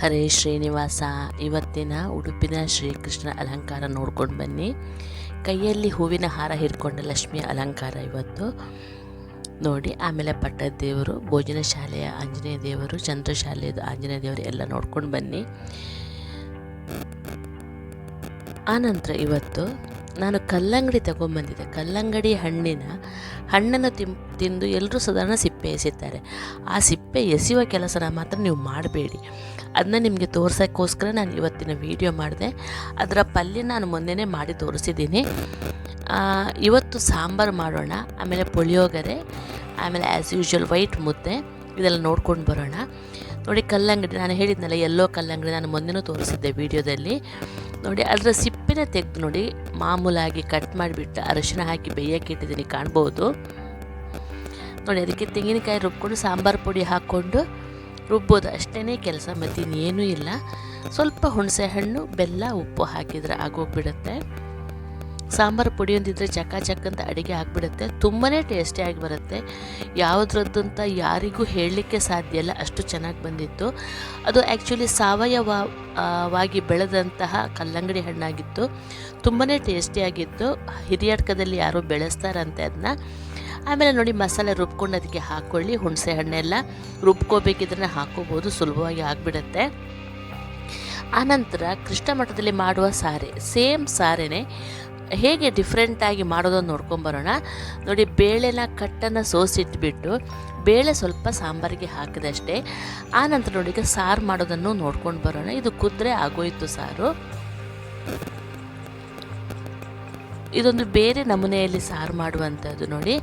ಹರೇ ಶ್ರೀನಿವಾಸ, ಇವತ್ತಿನ ಉಡುಪಿನ ಶ್ರೀಕೃಷ್ಣ ಅಲಂಕಾರ ನೋಡ್ಕೊಂಡು ಬನ್ನಿ. ಕೈಯಲ್ಲಿ ಹೂವಿನ ಹಾರ ಹಿಡ್ಕೊಂಡ ಲಕ್ಷ್ಮಿಯ ಅಲಂಕಾರ ಇವತ್ತು. ನೋಡಿ, ಆಮೇಲೆ ಪಟ್ಟದೇವರು ಭೋಜನ ಶಾಲೆಯ ಆಂಜನೇಯ ದೇವರು ಚಂದ್ರಶಾಲೆಯ ಆಂಜನೇಯ ದೇವರು ಎಲ್ಲ ನೋಡ್ಕೊಂಡು ಬನ್ನಿ. ಆನಂತರ ಇವತ್ತು ನಾನು ಕಲ್ಲಂಗಡಿ ತಗೊಂಬಂದಿದ್ದೆ. ಕಲ್ಲಂಗಡಿ ಹಣ್ಣಿನ, ಹಣ್ಣನ್ನು ತಿಂ, ತಿಂದು ಎಲ್ಲರೂ ಸಾಧಾರಣ ಸಿಪ್ಪೆ ಎಸಿತಾರೆ ಆ ಸಿಪ್ಪೆ ಎಸೆಯುವ ಕೆಲಸನ ಮಾತ್ರ ನೀವು ಮಾಡಬೇಡಿ. ಅದನ್ನ ನಿಮಗೆ ತೋರ್ಸೋಕ್ಕೋಸ್ಕರ ನಾನು ಇವತ್ತಿನ ವಿಡಿಯೋ ಮಾಡಿದೆ. ಅದರ ಪಲ್ಯ ನಾನು ಮೊನ್ನೆನೇ ಮಾಡಿ ತೋರಿಸಿದ್ದೀನಿ. ಇವತ್ತು ಸಾಂಬಾರು ಮಾಡೋಣ, ಆಮೇಲೆ ಪುಳಿಯೋಗರೆ, ಆಮೇಲೆ ಆ್ಯಸ್ ಯೂಶ್ವಲ್ ವೈಟ್ ಮುದ್ದೆ, ಇದೆಲ್ಲ ನೋಡ್ಕೊಂಡು ಬರೋಣ. ನೋಡಿ ಕಲ್ಲಂಗಡಿ, ನಾನು ಹೇಳಿದ್ನಲ್ಲ ಎಲ್ಲೋ ಕಲ್ಲಂಗಡಿ ನಾನು ಮೊನ್ನೆನೂ ತೋರಿಸಿದ್ದೆ ವಿಡಿಯೋದಲ್ಲಿ. ನೋಡಿ, ಅದರ ಸಿಪ್ಪಿನ ತೆಗೆದು ನೋಡಿ ಮಾಮೂಲಾಗಿ ಕಟ್ ಮಾಡಿಬಿಟ್ಟು ಅರಿಶಿನ ಹಾಕಿ ಬೇಯಕ್ಕೆ ಇಟ್ಟಿದ್ದೀನಿ ಕಾಣ್ಬೋದು. ನೋಡಿ ಅದಕ್ಕೆ ತೆಂಗಿನಕಾಯಿ ರುಬ್ಕೊಂಡು ಸಾಂಬಾರು ಪುಡಿ ಹಾಕ್ಕೊಂಡು ರುಬ್ಬೋದು. ಅಷ್ಟೇ ಕೆಲಸ ಮತ್ತು ಇನ್ನೇನೂ ಇಲ್ಲ. ಸ್ವಲ್ಪ ಹುಣಸೆ ಹಣ್ಣು ಬೆಲ್ಲ, ಉಪ್ಪು ಹಾಕಿದರೆ ಆಗೋಗ್ಬಿಡುತ್ತೆ. ಸಾಂಬಾರು ಪುಡಿ ಚಕ್ಕ ಚಕ ಅಂತ ಅಡುಗೆ ಆಗಿಬಿಡುತ್ತೆ. ತುಂಬಾ ಟೇಸ್ಟಿಯಾಗಿ ಬರುತ್ತೆ. ಯಾವುದ್ರದ್ದು ಅಂತ ಯಾರಿಗೂ ಹೇಳಲಿಕ್ಕೆ ಸಾಧ್ಯ ಇಲ್ಲ. ಅಷ್ಟು ಚೆನ್ನಾಗಿ ಬಂದಿತ್ತು. ಅದು ಆ್ಯಕ್ಚುಲಿ ಸಾವಯವ ಆ, ವಾಗಿ ಬೆಳೆದಂತಹ ಕಲ್ಲಂಗಡಿ ಹಣ್ಣಾಗಿತ್ತು. ತುಂಬಾ ಟೇಸ್ಟಿಯಾಗಿತ್ತು ಹಿರಿಯಡ್ಕದಲ್ಲಿ ಯಾರೋ ಬೆಳೆಸ್ತಾರಂತೆ ಅದನ್ನ ಆಮೇಲೆ ನೋಡಿ ಮಸಾಲೆ ರುಬ್ಕೊಂಡು ಅದಕ್ಕೆ ಹಾಕ್ಕೊಳ್ಳಿ ಹುಣಸೆ ಹಣ್ಣೆಲ್ಲ ರುಬ್ಕೋಬೇಕಿದ್ರೆ ಹಾಕೋಬೋದು. ಸುಲಭವಾಗಿ ಆಗಿಬಿಡುತ್ತೆ. ಆನಂತರ ಕೃಷ್ಣ ಮಠದಲ್ಲಿ ಮಾಡುವ ಸಾರೆ. ಸೇಮ್ ಸಾರೆನೇ ಹೇಗೆ ಡಿಫ್ರೆಂಟಾಗಿ ಮಾಡೋದನ್ನು ನೋಡ್ಕೊಂಬರೋಣ ನೋಡಿ, ಬೇಳೆನ ಕಟ್ಟನ್ನು ಸೋಸಿಟ್ಬಿಟ್ಟು ಬೇಳೆ ಸ್ವಲ್ಪ ಸಾಂಬಾರಿಗೆ ಹಾಕಿದಷ್ಟೇ. ಆನಂತರ ನೋಡಿ, ಈಗ ಸಾರು ಮಾಡೋದನ್ನು ನೋಡ್ಕೊಂಡು ಬರೋಣ. ಇದು ಕುದ್ರೆ ಆಗೋಯ್ತು ಸಾರು. ಇದೊಂದು ಬೇರೆ ನಮೂನೆಯಲ್ಲಿ ಸಾರು ಮಾಡುವಂಥದ್ದು ನೋಡಿ.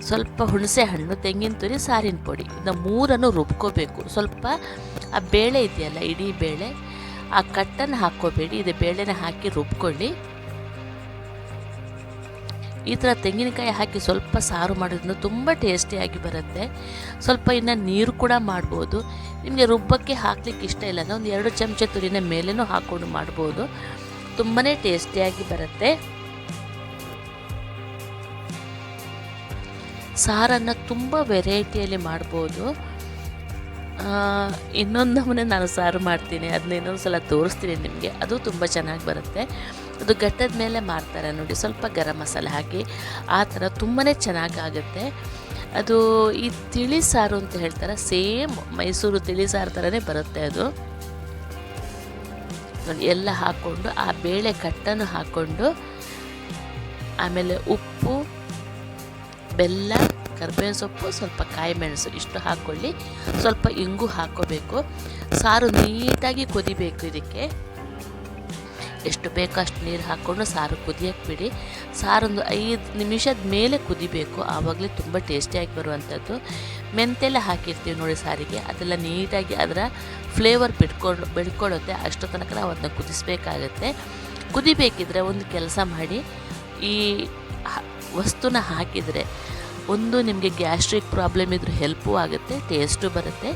ಸ್ವಲ್ಪ ಹುಣಸೆ ಹಣ್ಣು, ತೆಂಗಿನ ತುರಿ, ಸಾರಿನ ಪುಡಿ. ಇದನ್ನ ಮೂರನ್ನು ರುಬ್ಕೋಬೇಕು. ಸ್ವಲ್ಪ, ಆ ಬೇಳೆ ಇದೆಯಲ್ಲ, ಇಡೀ ಬೇಳೆ, ಆ ಕಟ್ಟನ್ನು ಹಾಕ್ಕೋಬೇಡಿ. ಇದು ಬೇಳೆನ ಹಾಕಿ ರುಬ್ಕೊಳ್ಳಿ. ಈ ಥರ ತೆಂಗಿನಕಾಯಿ ಹಾಕಿ ಸ್ವಲ್ಪ ಸಾರು ಮಾಡೋದ್ರಿಂದ ತುಂಬ ಟೇಸ್ಟಿಯಾಗಿ ಬರುತ್ತೆ. ಸ್ವಲ್ಪ ಇನ್ನು ನೀರು ಕೂಡ ಮಾಡ್ಬೋದು. ನಿಮಗೆ ರುಬ್ಬಕ್ಕೆ ಹಾಕ್ಲಿಕ್ಕೆ ಇಷ್ಟ ಇಲ್ಲ ಅಂದರೆ ಒಂದು ಎರಡು ಚಮಚ ತುರಿನ ಮೇಲೇನೂ ಹಾಕ್ಕೊಂಡು ಮಾಡ್ಬೋದು. ತುಂಬಾ ಟೇಸ್ಟಿಯಾಗಿ ಬರುತ್ತೆ. ಸಾರನ್ನು ತುಂಬ ವೆರೈಟಿಯಲ್ಲಿ ಮಾಡ್ಬೋದು. ಇನ್ನೊಂದು ನಮೂನೆ ನಾನು ಸಾರು ಮಾಡ್ತೀನಿ. ಅದನ್ನ ಇನ್ನೊಂದು ಸಲ ತೋರಿಸ್ತೀನಿ ನಿಮಗೆ. ಅದು ತುಂಬ ಚೆನ್ನಾಗಿ ಬರುತ್ತೆ. ಅದು ಘಟ್ಟದ ಮೇಲೆ ಮಾಡ್ತಾರೆ ನೋಡಿ, ಸ್ವಲ್ಪ ಗರಂ ಮಸಾಲೆ ಹಾಕಿ ಆ ಥರ ತುಂಬಾ ಚೆನ್ನಾಗಾಗುತ್ತೆ. ಅದು ಈ ತಿಳಿ ಸಾರು ಅಂತ ಹೇಳ್ತಾರೆ, ಸೇಮ್ ಮೈಸೂರು ತಿಳಿ ಸಾರು ಥರನೇ ಬರುತ್ತೆ ಅದು. ನೋಡಿ, ಎಲ್ಲ ಹಾಕ್ಕೊಂಡು, ಆ ಬೇಳೆ ಕಟ್ಟನ್ನು ಹಾಕ್ಕೊಂಡು, ಆಮೇಲೆ ಉಪ್ಪು, ಬೆಲ್ಲ, ಕರ್ಬೇವಿನ ಸೊಪ್ಪು, ಸ್ವಲ್ಪ ಕಾಯಿ ಮೆಣಸು ಇಷ್ಟು ಹಾಕ್ಕೊಳ್ಳಿ. ಸ್ವಲ್ಪ ಇಂಗು ಹಾಕ್ಕೋಬೇಕು. ಸಾರು ನೀಟಾಗಿ ಕುದಿಬೇಕು ಇದಕ್ಕೆ. ಎಷ್ಟು ಬೇಕೋ ಅಷ್ಟು ನೀರು ಹಾಕ್ಕೊಂಡು ಸಾರು ಕುದಿಯಕ್ಕೆ ಬಿಡಿ. ಸಾರೊಂದು ಐದು ನಿಮಿಷದ ಮೇಲೆ ಕುದಿಬೇಕು. ಆವಾಗಲೇ ತುಂಬ ಟೇಸ್ಟಿಯಾಗಿ ಬರುವಂಥದ್ದು. ಮೆಂತೆಲ್ಲ ಹಾಕಿರ್ತೀವಿ ನೋಡಿ ಸಾರಿಗೆ. ಅದೆಲ್ಲ ನೀಟಾಗಿ ಅದರ ಫ್ಲೇವರ್ ಬಿಟ್ಕೊಂಡು ಬಿಡ್ಕೊಳ್ಳುತ್ತೆ ಅಷ್ಟು ತನಕ ನಾವು ಅದನ್ನ ಕುದಿಸ್ಬೇಕಾಗತ್ತೆ. ಕುದಿಬೇಕಿದ್ರೆ ಒಂದು ಕೆಲಸ ಮಾಡಿ. ಈ ವಸ್ತುನ ಹಾಕಿದರೆ ಒಂದು ನಿಮಗೆ ಗ್ಯಾಸ್ಟ್ರಿಕ್ ಪ್ರಾಬ್ಲಮ್ ಇದ್ರೂ ಹೆಲ್ಪು ಆಗುತ್ತೆ, ಟೇಸ್ಟು ಬರುತ್ತೆ.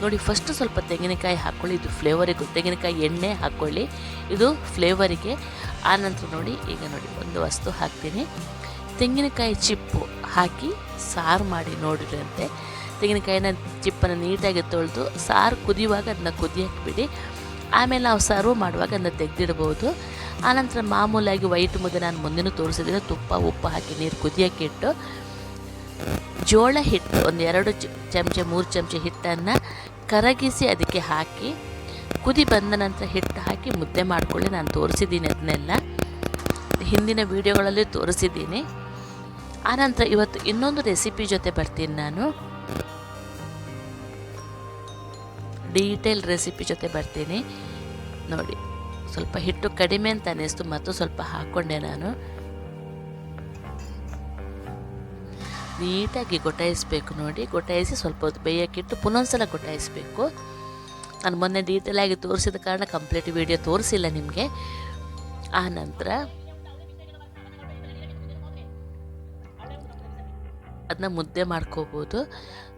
ನೋಡಿ ಫಸ್ಟ್ ಸ್ವಲ್ಪ ತೆಂಗಿನಕಾಯಿ ಹಾಕ್ಕೊಳ್ಳಿ ಇದು ಫ್ಲೇವರಿಗೂ ತೆಂಗಿನಕಾಯಿ ಎಣ್ಣೆ ಹಾಕ್ಕೊಳ್ಳಿ ಇದು ಫ್ಲೇವರಿಗೆ ಆನಂತರ ನೋಡಿ, ಈಗ ನೋಡಿ, ಒಂದು ವಸ್ತು ಹಾಕ್ತೀನಿ. ತೆಂಗಿನಕಾಯಿ ಚಿಪ್ಪು ಹಾಕಿ ಸಾರು ಮಾಡಿ ನೋಡಿರಿ ಅಂತೆ ತೆಂಗಿನಕಾಯಿನ ಚಿಪ್ಪನ್ನು ನೀಟಾಗಿ ತೊಳೆದು ಸಾರು ಕುದಿಯುವಾಗ ಅದನ್ನ ಕುದಿಯಕ್ಕೆ ಬಿಡಿ ಆಮೇಲೆ ನಾವು ಸರ್ವ್ ಮಾಡುವಾಗ ಅದನ್ನ ತೆಗೆದಿಡ್ಬೋದು. ಆನಂತರ ಮಾಮೂಲಾಗಿ ವೈಟ್ ಮುದ್ದೆ ನಾನು ಮುಂದೆನೂ ತೋರಿಸಿದ್ರೆ ತುಪ್ಪ, ಉಪ್ಪು ಹಾಕಿ ನೀರು ಕುದಿಯೋಕ್ಕೆ ಇಟ್ಟು ಜೋಳ ಹಿಟ್ಟು, ಒಂದು ಎರಡು ಚಮಚ, ಮೂರು ಚಮಚ ಹಿಟ್ಟನ್ನು ಕರಗಿಸಿ ಅದಕ್ಕೆ ಹಾಕಿ, ಕುದಿ ಬಂದ ನಂತರ ಹಿಟ್ಟು ಹಾಕಿ ಮುದ್ದೆ ಮಾಡಿಕೊಳ್ಳಿ. ನಾನು ತೋರಿಸಿದ್ದೀನಿ ಅದನ್ನೆಲ್ಲ ಹಿಂದಿನ ವೀಡಿಯೋಗಳಲ್ಲಿ ತೋರಿಸಿದ್ದೀನಿ. ಆನಂತರ ಇವತ್ತು ಇನ್ನೊಂದು ರೆಸಿಪಿ ಜೊತೆ ಬರ್ತೀನಿ ನಾನು. ಡೀಟೇಲ್ ರೆಸಿಪಿ ಜೊತೆ ಬರ್ತೀನಿ. ನೋಡಿ, ಸ್ವಲ್ಪ ಹಿಟ್ಟು ಕಡಿಮೆ ಅಂತ ಅನ್ನಿಸ್ತು ಮತ್ತು ಸ್ವಲ್ಪ ಹಾಕ್ಕೊಂಡೆ ನಾನು. ನೀಟಾಗಿ ಗೊಟ್ಟಾಯಿಸ್ಬೇಕು ನೋಡಿ. ಗೊಟ್ಟಾಯಿಸಿ ಸ್ವಲ್ಪ ಹೊತ್ತು ಬೇಯಕ್ಕಿಟ್ಟು ಪುನೊಂದ್ಸಲ ಗೊಟ್ಟಾಯಿಸ್ಬೇಕು ನಾನು ಮೊನ್ನೆ ಡೀಟೇಲಾಗಿ ತೋರಿಸಿದ ಕಾರಣ ಕಂಪ್ಲೀಟ್ ವಿಡಿಯೋ ತೋರಿಸಿಲ್ಲ ನಿಮಗೆ. ಆ ನಂತರ ಅದನ್ನ ಮುದ್ದೆ ಮಾಡ್ಕೋಬೋದು.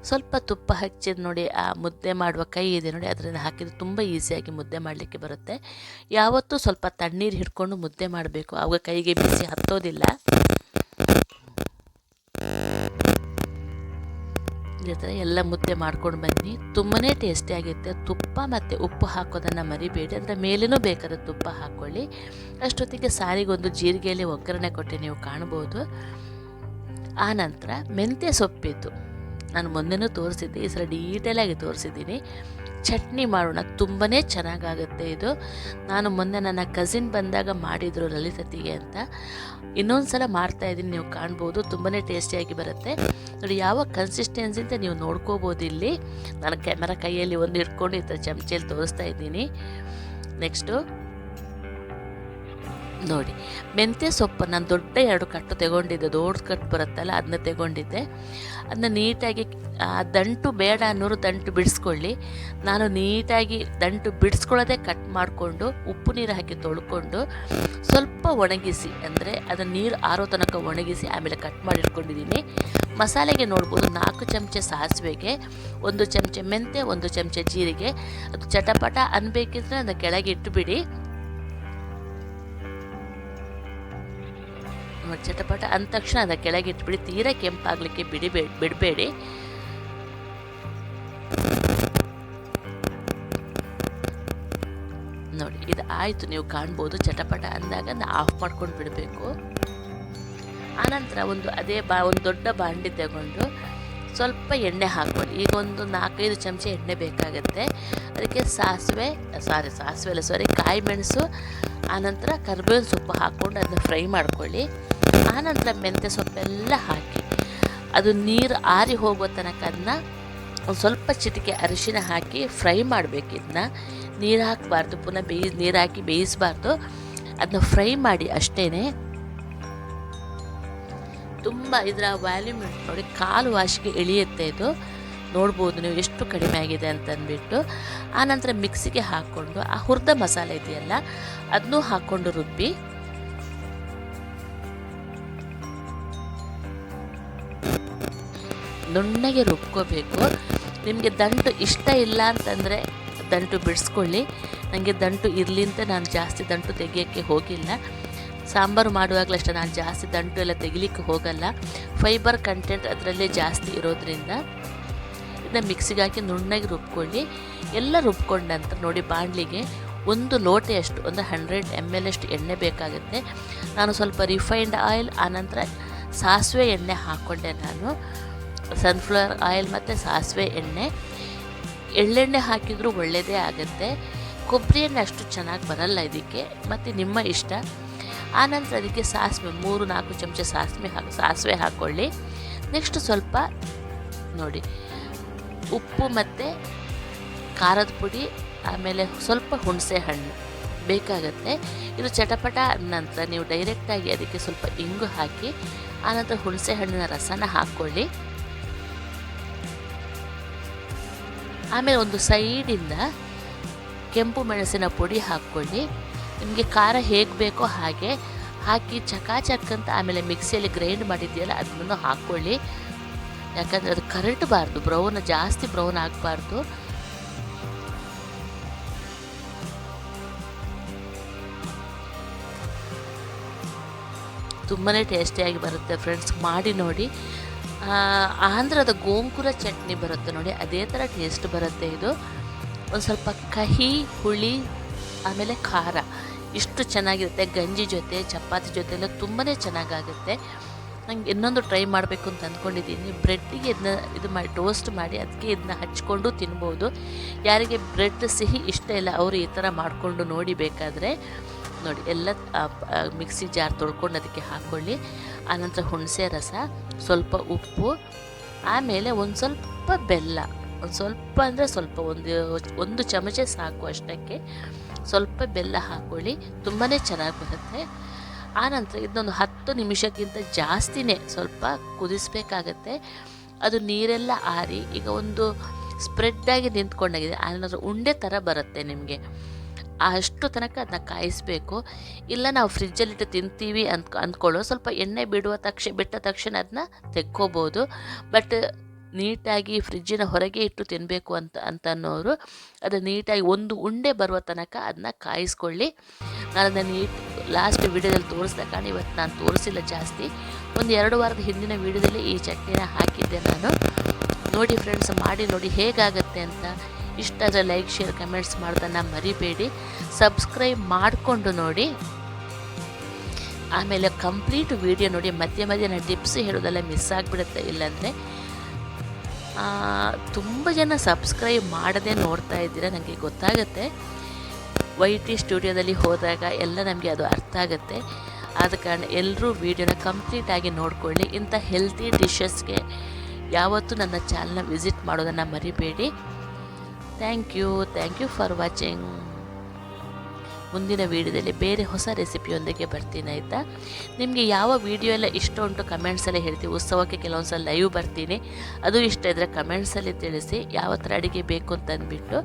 ಸ್ವಲ್ಪ ತುಪ್ಪ ಹಚ್ಚಿದ ನೋಡಿ, ಆ ಮುದ್ದೆ ಮಾಡುವ ಕೈ ಇದೆ ನೋಡಿ ಅದರಿಂದ ಹಾಕಿದ್ರೆ ತುಂಬ ಈಸಿಯಾಗಿ ಮುದ್ದೆ ಮಾಡಲಿಕ್ಕೆ ಬರುತ್ತೆ. ಯಾವತ್ತೂ ಸ್ವಲ್ಪ ತಣ್ಣೀರು ಹಿಡ್ಕೊಂಡು ಮುದ್ದೆ ಮಾಡಬೇಕು. ಆವಾಗ ಕೈಗೆ ಬಿಸಿ ಹತ್ತೋದಿಲ್ಲ. ಹತ್ರ ಎಲ್ಲ ಮುದ್ದೆ ಮಾಡ್ಕೊಂಡು ಬನ್ನಿ. ತುಂಬಾ ಟೇಸ್ಟಿಯಾಗಿರುತ್ತೆ ತುಪ್ಪ ಮತ್ತು ಉಪ್ಪು ಹಾಕೋದನ್ನು ಮರಿಬೇಡಿ. ಅದರ ಮೇಲೇನೂ ಬೇಕಾದ ತುಪ್ಪ ಹಾಕ್ಕೊಳ್ಳಿ ಅಷ್ಟೊತ್ತಿಗೆ ಸಾರಿಗೊಂದು ಜೀರಿಗೆಯಲ್ಲಿ ಒಗ್ಗರಣೆ ಕೊಟ್ಟು ನೀವು ಕಾಣ್ಬೋದು. ಆನಂತರ ಮೆಂತ್ಯ ಸೊಪ್ಪಿತ್ತು. ನಾನು ಮೊನ್ನೆನೂ ತೋರಿಸಿದ್ದೆ. ಈ ಸಲ ಡೀಟೇಲಾಗಿ ತೋರಿಸಿದ್ದೀನಿ. ಚಟ್ನಿ ಮಾಡೋಣ ತುಂಬಾ ಚೆನ್ನಾಗಾಗುತ್ತೆ ಇದು. ನಾನು ಮೊನ್ನೆ ನನ್ನ ಕಸಿನ್ ಬಂದಾಗ ಮಾಡಿದರು ಲಲಿತತಿಗೆ ಅಂತ. ಇನ್ನೊಂದು ಸಲ ಮಾಡ್ತಾಯಿದ್ದೀನಿ ನೀವು ಕಾಣ್ಬೋದು ತುಂಬಾ ಟೇಸ್ಟಿಯಾಗಿ ಬರುತ್ತೆ. ನೋಡಿ, ಯಾವ ಕನ್ಸಿಸ್ಟೆನ್ಸಿ ಅಂತ ನೀವು ನೋಡ್ಕೋಬೋದು ಇಲ್ಲಿ. ನಾನು ಕ್ಯಾಮರಾ ಕೈಯಲ್ಲಿ ಒಂದು ಹಿಡ್ಕೊಂಡು ಈ ಥರ ಚಮಚೆಯಲ್ಲಿ ತೋರಿಸ್ತಾ ಇದ್ದೀನಿ. ನೆಕ್ಸ್ಟು. ನೋಡಿ, ಮೆಂತ್ಯ ಸೊಪ್ಪು ನಾನು ದೊಡ್ಡ ಎರಡು ಕಟ್ಟು ತಗೊಂಡಿದ್ದೆ, ದೊಡ್ಡ ಕಟ್ಟು ಬರುತ್ತಲ್ಲ ಅದನ್ನ ತಗೊಂಡಿದ್ದೆ. ಅದನ್ನ ನೀಟಾಗಿ, ಆ, ದಂಟು ಬೇಡ ಅನ್ನೋರು ದಂಟು ಬಿಡಿಸ್ಕೊಳ್ಳಿ. ನಾನು ನೀಟಾಗಿ ದಂಟು ಬಿಡಿಸ್ಕೊಳ್ಳೋದೆ ಕಟ್ ಮಾಡಿಕೊಂಡು ಉಪ್ಪು ನೀರು ಹಾಕಿ ತೊಳ್ಕೊಂಡು ಸ್ವಲ್ಪ ಒಣಗಿಸಿ, ಅಂದರೆ ಅದನ್ನ ನೀರು ಆರೋ ತನಕ ಒಣಗಿಸಿ ಆಮೇಲೆ ಕಟ್ ಮಾಡಿ ಇಟ್ಕೊಂಡಿದ್ದೀನಿ. ಮಸಾಲೆಗೆ ನೋಡ್ಬೋದು ನಾಲ್ಕು ಚಮಚ ಸಾಸಿವೆಗೆ, ಒಂದು ಚಮಚ ಮೆಂತೆ ಒಂದು ಚಮಚ ಜೀರಿಗೆ. ಅದು ಚಟಪಟ ಅನ್ಬೇಕಿದ್ರೆ ಅದನ್ನು ಕೆಳಗೆ ಇಟ್ಟುಬಿಡಿ ಚಟಪಟ. ಅಂದ ತಕ್ಷಣ ಅದ ಕೆಳಗೆ ಇಟ್ಬಿಡಿ ತೀರಾ ಕೆಂಪಾಗ್ಲಿಕ್ಕೆ ಬಿಡಿಬೇ ಬಿಡಬೇಡಿ. ನೋಡಿ, ಇದು ಆಯಿತು, ನೀವು ಕಾಣ್ಬೋದು, ಚಟಪಟ ಅಂದಾಗ ಆಫ್ ಮಾಡ್ಕೊಂಡು ಬಿಡಬೇಕು. ಆನಂತರ ಒಂದು ಅದೇ ಬಾ ಒಂದು ದೊಡ್ಡ ಬಾಂಡಿ ತಗೊಂಡು ಸ್ವಲ್ಪ ಎಣ್ಣೆ ಹಾಕ್ಕೊಳ್ಳಿ ಈಗ ಒಂದು ನಾಲ್ಕೈದು ಚಮಚ ಎಣ್ಣೆ ಬೇಕಾಗುತ್ತೆ. ಅದಕ್ಕೆ ಸಾಸಿವೆ, ಸಾರಿ, ಸಾಸಿವೆ ಅಲ್ಲ ಸಾರಿ ಕಾಯಿ ಮೆಣಸು ಆನಂತರ ಕರ್ಬೇವಿನ ಸೊಪ್ಪು ಹಾಕ್ಕೊಂಡು ಅದನ್ನ ಫ್ರೈ ಮಾಡ್ಕೊಳ್ಳಿ. ಆನಂತರ ಮೆಂತ್ಯ ಸೊಪ್ಪೆಲ್ಲ ಹಾಕಿ, ಅದು ನೀರು ಆರಿ ಹೋಗೋ ತನಕ ಅದನ್ನ ಒಂದು ಸ್ವಲ್ಪ ಚಿಟಿಕೆ ಅರಿಶಿನ ಹಾಕಿ ಫ್ರೈ ಮಾಡಬೇಕು ಇದನ್ನ. ನೀರು ಹಾಕಬಾರ್ದು, ಪುನಃ ಬೇಯಿ, ನೀರು ಹಾಕಿ ಬೇಯಿಸಬಾರ್ದು. ಅದನ್ನ ಫ್ರೈ ಮಾಡಿ ಅಷ್ಟೇ ತುಂಬ ಇದರ ವ್ಯಾಲ್ಯೂಮ್ ನೋಡಿ ಕಾಲು ವಾಶಿಗೆ ಇಳಿಯುತ್ತೆ ಇದು. ನೋಡ್ಬೋದು ನೀವು ಎಷ್ಟು ಕಡಿಮೆ ಆಗಿದೆ ಅಂತಂದ್ಬಿಟ್ಟು. ಆನಂತರ ಮಿಕ್ಸಿಗೆ ಹಾಕ್ಕೊಂಡು, ಆ ಹುರಿದ ಮಸಾಲೆ ಇದೆಯಲ್ಲ ಅದನ್ನೂ ಹಾಕ್ಕೊಂಡು ರುಬ್ಬಿ. ನುಣ್ಣಗೆ ರುಬ್ಕೋಬೇಕು. ನಿಮಗೆ ದಂಟು ಇಷ್ಟ ಇಲ್ಲ ಅಂತಂದರೆ ದಂಟು ಬಿಡಿಸ್ಕೊಳ್ಳಿ. ನನಗೆ ದಂಟು ಇರಲಿ ಅಂತ ನಾನು ಜಾಸ್ತಿ ದಂಟು ತೆಗಿಯೋಕ್ಕೆ ಹೋಗಿಲ್ಲ. ಸಾಂಬಾರು ಮಾಡುವಾಗಲೂ ಅಷ್ಟೇ ನಾನು ಜಾಸ್ತಿ ದಂಟು ಎಲ್ಲ ತೆಗಿಲಿಕ್ಕೆ ಹೋಗಲ್ಲ. ಫೈಬರ್ ಕಂಟೆಂಟ್ ಅದರಲ್ಲೇ ಜಾಸ್ತಿ ಇರೋದ್ರಿಂದ ಇದನ್ನ ಮಿಕ್ಸಿಗೆ ಹಾಕಿ ನುಣ್ಣಗೆ ರುಬ್ಕೊಳ್ಳಿ. ಎಲ್ಲ ರುಬ್ಕೊಂಡ ನಂತರ ನೋಡಿ ಬಾಣಲಿಗೆ ಒಂದು ಲೋಟೆಯಷ್ಟು, ಒಂದು ಹಂಡ್ರೆಡ್ ಎಂ ಎಲ್ ಅಷ್ಟು ಎಣ್ಣೆ ಬೇಕಾಗುತ್ತೆ. ನಾನು ಸ್ವಲ್ಪ ರಿಫೈನ್ಡ್ ಆಯಿಲ್ ಆನಂತರ ಸಾಸಿವೆ ಎಣ್ಣೆ ಹಾಕ್ಕೊಂಡೆ ನಾನು. ಸನ್ಫ್ಲವರ್ ಆಯಿಲ್ ಮತ್ತು ಸಾಸಿವೆ ಎಣ್ಣೆ. ಎಳ್ಳೆಣ್ಣೆ ಹಾಕಿದರೂ ಒಳ್ಳೆಯದೇ ಆಗುತ್ತೆ. ಕೊಬ್ಬರಿ ಎಣ್ಣೆ ಅಷ್ಟು ಚೆನ್ನಾಗಿ ಬರಲ್ಲ ಇದಕ್ಕೆ. ಮತ್ತು ನಿಮ್ಮ ಇಷ್ಟ? ಆನಂತರ ಅದಕ್ಕೆ ಸಾಸಿವೆ, ಮೂರು ನಾಲ್ಕು ಚಮಚ ಸಾಸಿವೆ ಹಾಕಿ, ಸಾಸಿವೆ ಹಾಕ್ಕೊಳ್ಳಿ ನೆಕ್ಸ್ಟ್ ಸ್ವಲ್ಪ ನೋಡಿ, ಉಪ್ಪು ಮತ್ತು ಖಾರದ ಪುಡಿ, ಆಮೇಲೆ ಸ್ವಲ್ಪ ಹುಣಸೆ ಹಣ್ಣು ಬೇಕಾಗತ್ತೆ. ಇದು ಚಟಪಟ ನಂತರ ನೀವು ಡೈರೆಕ್ಟಾಗಿ ಅದಕ್ಕೆ ಸ್ವಲ್ಪ ಇಂಗು ಹಾಕಿ, ಆನಂತರ ಹುಣಸೆ ಹಣ್ಣಿನ ರಸನ ಹಾಕ್ಕೊಳ್ಳಿ ಆಮೇಲೆ ಒಂದು ಸೈಡಿಂದ ಕೆಂಪು ಮೆಣಸಿನ ಪುಡಿ ಹಾಕ್ಕೊಳ್ಳಿ ನಿಮಗೆ ಖಾರ ಹೇಗೆ ಬೇಕೋ ಹಾಗೆ ಹಾಕಿ ಚಕಾಚಕ್ ಅಂತ ಆಮೇಲೆ ಮಿಕ್ಸಿಯಲ್ಲಿ ಗ್ರೈಂಡ್ ಮಾಡಿದ್ದೀಯಲ್ಲ, ಅದನ್ನು ಹಾಕ್ಕೊಳ್ಳಿ. ಯಾಕಂದರೆ ಅದು ಕರಟಬಾರ್ದು ಬ್ರೌನ್ ಜಾಸ್ತಿ ಬ್ರೌನ್ ಆಗಬಾರ್ದು. ತುಂಬಾ ಟೇಸ್ಟಿಯಾಗಿ ಬರುತ್ತೆ ಫ್ರೆಂಡ್ಸ್ ಮಾಡಿ ನೋಡಿ. ಆಂಧ್ರದ ಗೋಂಕುರ ಚಟ್ನಿ ಬರುತ್ತೆ ನೋಡಿ, ಅದೇ ಥರ ಟೇಸ್ಟ್ ಬರುತ್ತೆ ಇದು. ಒಂದು ಸ್ವಲ್ಪ ಕಹಿ, ಹುಳಿ, ಆಮೇಲೆ ಖಾರ. ಇಷ್ಟು ಚೆನ್ನಾಗಿರುತ್ತೆ, ಗಂಜಿ ಜೊತೆ, ಚಪಾತಿ ಜೊತೆ ಎಲ್ಲ ತುಂಬಾ ಚೆನ್ನಾಗಾಗುತ್ತೆ. ನಂಗೆ ಇನ್ನೊಂದು ಟ್ರೈ ಮಾಡಬೇಕು ಅಂತ ಅಂದ್ಕೊಂಡಿದ್ದೀನಿ ಬ್ರೆಡ್ಡಿಗೆ ಇದನ್ನ ಇದು ಮಾಡಿ, ಟೋಸ್ಟ್ ಮಾಡಿ ಅದಕ್ಕೆ ಇದನ್ನ ಹಚ್ಕೊಂಡು ತಿನ್ಬೋದು. ಯಾರಿಗೆ ಬ್ರೆಡ್ ಸಿಹಿ ಇಷ್ಟ ಇಲ್ಲ, ಅವರು ಈ ಥರ ಮಾಡಿಕೊಂಡು ನೋಡಿ ಬೇಕಾದರೆ ನೋಡಿ, ಎಲ್ಲ ಮಿಕ್ಸಿ ಜಾರ್ ತೊಳ್ಕೊಂಡು ಅದಕ್ಕೆ ಹಾಕ್ಕೊಳ್ಳಿ ಆನಂತರ ಹುಣಸೆ ರಸ, ಸ್ವಲ್ಪ ಉಪ್ಪು, ಆಮೇಲೆ ಒಂದು ಸ್ವಲ್ಪ ಬೆಲ್ಲ. ಒಂದು ಸ್ವಲ್ಪ ಅಂದರೆ ಸ್ವಲ್ಪ, ಒಂದು ಒಂದು ಚಮಚ ಸಾಕು ಅಷ್ಟಕ್ಕೆ. ಸ್ವಲ್ಪ ಬೆಲ್ಲ ಹಾಕ್ಕೊಳ್ಳಿ ತುಂಬಾ ಚೆನ್ನಾಗಿ ಬರುತ್ತೆ. ಆನಂತರ ಇದನ್ನೊಂದು ಹತ್ತು ನಿಮಿಷಕ್ಕಿಂತ ಜಾಸ್ತಿನೇ ಸ್ವಲ್ಪ ಕುದಿಸ್ಬೇಕಾಗತ್ತೆ. ಅದು ನೀರೆಲ್ಲ ಆರಿ ಈಗ ಒಂದು ಸ್ಪ್ರೆಡ್ಡಾಗಿ ನಿಂತ್ಕೊಂಡಾಗಿದೆ. ಆನಂತರ ಉಂಡೆ ಥರ ಬರುತ್ತೆ ನಿಮಗೆ. ಅಷ್ಟು ತನಕ ಅದನ್ನ ಕಾಯಿಸಬೇಕು. ಇಲ್ಲ ನಾವು ಫ್ರಿಜ್ಜಲ್ಲಿಟ್ಟು ತಿಂತೀವಿ ಅಂತ, ಅಂದ್ಕೊಳ್ಳೋ ಸ್ವಲ್ಪ ಎಣ್ಣೆ ಬಿಡುವ ತಕ್ಷಣ ಬಿಟ್ಟ ತಕ್ಷಣ ಅದನ್ನ ತೆಕ್ಕೋಬೋದು. ಬಟ್ ನೀಟಾಗಿ ಫ್ರಿಜ್ಜಿನ ಹೊರಗೆ ಇಟ್ಟು ತಿನ್ನಬೇಕು ಅಂತ ಅಂತ ಅನ್ನೋರು ಅದು ನೀಟಾಗಿ ಒಂದು ಉಂಡೆ ಬರುವ ತನಕ ಅದನ್ನ ಕಾಯಿಸ್ಕೊಳ್ಳಿ. ನಾನು ಅದನ್ನು ನೀಟ್ ಲಾಸ್ಟ್ ವೀಡಿಯೋದಲ್ಲಿ ತೋರಿಸಿದ ಕಾರಣ ಇವತ್ತು ನಾನು ತೋರಿಸಿಲ್ಲ ಜಾಸ್ತಿ. ಒಂದು ಎರಡು ವಾರದ ಹಿಂದಿನ ವೀಡಿಯೋದಲ್ಲಿ ಈ ಚಟ್ನಿನ ಹಾಕಿದ್ದೆ ನಾನು. ನೋಡಿ ಫ್ರೆಂಡ್ಸ್ ಮಾಡಿ ನೋಡಿ ಹೇಗಾಗತ್ತೆ ಅಂತ. ಇಷ್ಟ ಆದರೆ ಲೈಕ್ ಶೇರ್ ಕಮೆಂಟ್ಸ್ ಮಾಡೋದನ್ನು ಮರಿಬೇಡಿ. ಸಬ್ಸ್ಕ್ರೈಬ್ ಮಾಡಿಕೊಂಡು ನೋಡಿ. ಆಮೇಲೆ ಕಂಪ್ಲೀಟ್ ವಿಡಿಯೋ ನೋಡಿ. ಮಧ್ಯೆ ಮಧ್ಯೆ ನಾನು ಟಿಪ್ಸ್ ಹೇಳೋದೆಲ್ಲ ಮಿಸ್ ಆಗಿಬಿಡುತ್ತೆ ಇಲ್ಲಾಂದರೆ. ತುಂಬ ಜನ ಸಬ್ಸ್ಕ್ರೈಬ್ ಮಾಡದೆ ನೋಡ್ತಾ ಇದ್ದೀರಾ ನನಗೆ ಗೊತ್ತಾಗುತ್ತೆ. ವೈ ಟಿ ಸ್ಟುಡಿಯೋದಲ್ಲಿ ಹೋದಾಗ ಎಲ್ಲ ನಮಗೆ ಅದು ಅರ್ಥ ಆಗುತ್ತೆ. ಆದ ಕಾರಣ ಎಲ್ಲರೂ ವೀಡಿಯೋನ ಕಂಪ್ಲೀಟಾಗಿ ನೋಡಿಕೊಳ್ಳಿ. ಇಂಥ ಹೆಲ್ತಿ ಡಿಶಸ್ಗೆ ಯಾವತ್ತೂ ನನ್ನ ಚಾನಲ್ನ ವಿಸಿಟ್ ಮಾಡೋದನ್ನು ಮರಿಬೇಡಿ. Thank you thank you for watching ಮುಂದಿನ ವೀಡಿಯೋದಲ್ಲಿ ಬೇರೆ ಹೊಸ ರೆಸಿಪಿಯೊಂದಿಗೆ ಬರ್ತೀನಿ ಆಯಿತಾ? ನಿಮಗೆ ಯಾವ ವಿಡಿಯೋ ಎಲ್ಲ ಇಷ್ಟ ಉಂಟು ಕಮೆಂಟ್ಸಲ್ಲೇ ಹೇಳ್ತೀವಿ ಉತ್ಸವಕ್ಕೆ ಕೆಲವೊಂದು ಸಲ ಲೈವ್ ಬರ್ತೀನಿ. ಅದು ಇಷ್ಟ ಇದ್ದರೆ ಕಮೆಂಟ್ಸಲ್ಲಿ ತಿಳಿಸಿ ಯಾವ ಥರ ಅಡುಗೆ ಬೇಕು ಅಂತ ಅಂದ್ಬಿಟ್ಟು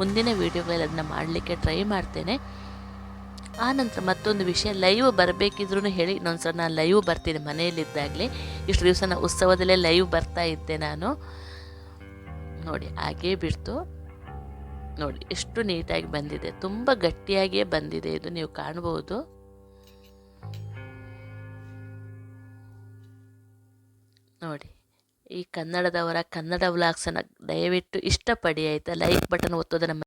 ಮುಂದಿನ ವೀಡಿಯೋಗಳಲ್ಲಿ ಅದನ್ನು ಮಾಡಲಿಕ್ಕೆ ಟ್ರೈ ಮಾಡ್ತೇನೆ. ಆನಂತರ ಮತ್ತೊಂದು ವಿಷಯ ಲೈವ್ ಬರಬೇಕಿದ್ರೂ ಹೇಳಿ ಇನ್ನೊಂದು ಸಲ ನಾನು ಲೈವ್ ಬರ್ತೀನಿ ಮನೆಯಲ್ಲಿದ್ದಾಗಲೇ. ಇಷ್ಟು ದಿವಸ ನಾನು ಉತ್ಸವದಲ್ಲೇ ಲೈವ್ ಬರ್ತಾ ಇದ್ದೆ ನಾನು. ನೋಡಿ, ಹಾಗೇ ಬಿಡ್ತು. ನೋಡಿ, ಎಷ್ಟು ನೀಟಾಗಿ ಬಂದಿದೆ. ತುಂಬ ಗಟ್ಟಿಯಾಗಿಯೇ ಬಂದಿದೆ ಇದು ನೀವು ಕಾಣಬಹುದು. ನೋಡಿ, ಈ ಕನ್ನಡದವರ ಕನ್ನಡ ವ್ಲಾಗ್ಸನ್ನು ದಯವಿಟ್ಟು ಇಷ್ಟಪಡಿ, ಆಯಿತಾ? Like button ಒತ್ತೋದನ್ನು